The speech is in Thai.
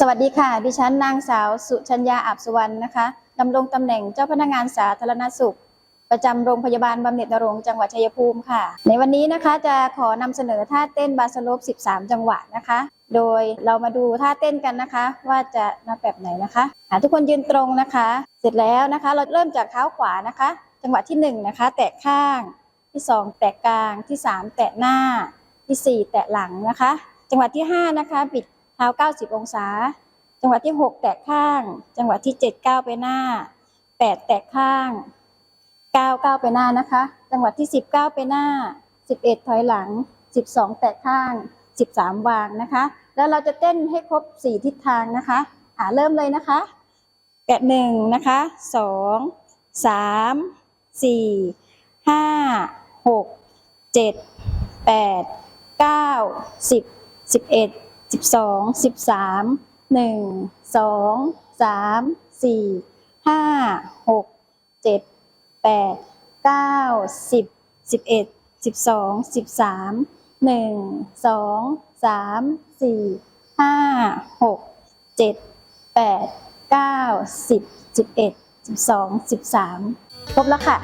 สวัสดีค่ะ ดิฉันนางสาวสุชัญญาอาบสุวรรณนะคะดำรงตำแหน่งเจ้าพนักงานสาธารณสุข ประจำโรงพยาบาลบำเหน็จนรงจังหวัดชัยภูมิค่ะ ในวันนี้นะคะจะขอนำเสนอท่าเต้นบาสโลป 13 จังหวะนะคะ โดยเรามาดูท่าเต้นกันนะคะ ว่าจะมาแบบไหนนะคะอะทุกคนยืนตรงนะคะ เสร็จแล้วนะคะ เราเริ่มจากเท้าขวานะคะ จังหวะที่ 1 นะคะ แตะข้างที่ 2 แตะกลางที่ 3 แตะหน้าที่ 4 แตะหลังนะคะ จังหวะที่ 5 นะคะบิด เท้า 90 องศา จังหวะที่ 6 แตะข้าง จังหวะที่7ก้าวไปหน้า 8 แตะข้าง9ก้าวไปหน้านะคะ จังหวะที่ 10ก้าวไปหน้า 11 ถอยหลัง 12 แตะข้าง 13 วางนะคะ แล้วเราจะเต้นให้ครบ 4 ทิศทางนะคะอ่าเริ่มเลยนะคะแกะหนึ่งนะคะสองสามสี่ห้าหกเจ็ดแปดเก้าสิบสิบเอ็ด สิบสองสิบสามหนึ่งสองสามสี่ห้าหกเจ็ดแปดเก้าสิบสิบเอ็ดสิบสองสิบสามหนึ่งสองสามสี่ห้าหกเจ็ดแปดเก้าสิบสิบเอ็ดสิบสองสิบสามครบแล้วค่ะ